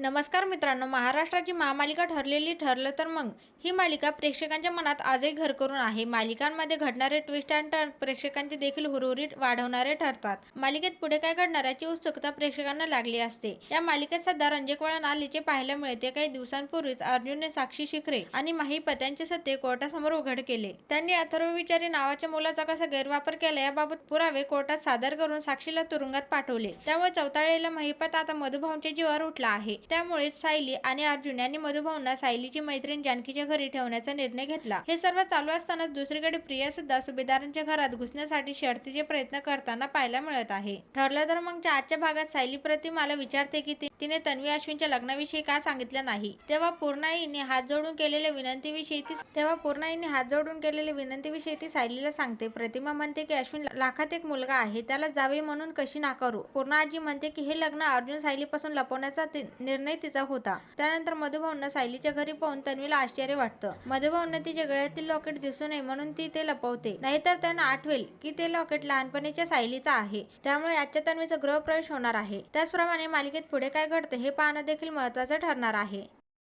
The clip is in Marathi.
नमस्कार मित्रांनो महाराष्ट्राची महामालिका ठरलेली ठरलं तर मग ही मालिका प्रेक्षकांच्या मनात आजही घर करून आहे. मालिकांमध्ये घडणारे ट्विस्ट अँड टर्न प्रेक्षकांची देखील हुरहुरीत वाढवणारे ठरतात. मालिकेत पुढे काय घडणार याची उत्सुकता प्रेक्षकांना लागली असते. या मालिकेत सध्या रंजकवळण आलीचे पाहायला मिळते. काही दिवसांपूर्वीच अर्जुनने साक्षी शिखरे आणि माही पत्यांचे सत्य कोर्टासमोर उघड केले. त्यांनी अथर्व विचारी नावाच्या मुलाचा कसा गैरवापर केला याबाबत पुरावे कोर्टात सादर करून साक्षीला तुरुंगात पाठवले. त्यामुळे चौताळेला महिपत आता मधुभावच्या जीवावर उठला आहे. त्यामुळे सायली आणि अर्जुन यांनी मधुभाऊंना सायलीची मैत्रीण जानकीच्या घरी ठेवण्याचा निर्णय घेतला. हे सर्व चालू असतानाच दुसरीकडे प्रिया सुद्धा सुभेदारांच्या घरात घुसण्यासाठी शर्तीचे प्रयत्न करताना पाहायला मिळत आहे. ठरलं तर मग आजच्या भागात सायली प्रति मला विचारते की तिने तन्वी अश्विनच्या लग्नाविषयी का सांगितलं नाही? तेव्हा पूर्णाईने हात जोडून केलेल्या विनंतीविषयी ती तेव्हा पूर्णाईने हात जोडून केलेल्या विनंतीविषयी ती सायलीला सांगते. प्रतिमा म्हणते की अश्विन लाखात एक मुलगा आहे. त्याला जावे म्हणून कशी नाकारू? पूर्णा आजी म्हणते की हे लग्न अर्जुन सायलीपासून लपवण्याचा निर्णय निर्णय तिचा होता. त्यानंतर मधुभाऊंना सायलीच्या घरी पाहून तन्वीला आश्चर्य वाटतं. मधुभाऊंना तिच्या गळ्यातील लॉकेट दिसू नये म्हणून ती ते लपवते. नाहीतर त्यांना आठवेल की ते लॉकेट लहानपणीच्या सायलीचा आहे. त्यामुळे आजच्या तन्वीचा गृहप्रवेश होणार आहे. त्याचप्रमाणे मालिकेत पुढे काय घडते हे पाहणं देखील महत्वाचं ठरणार आहे.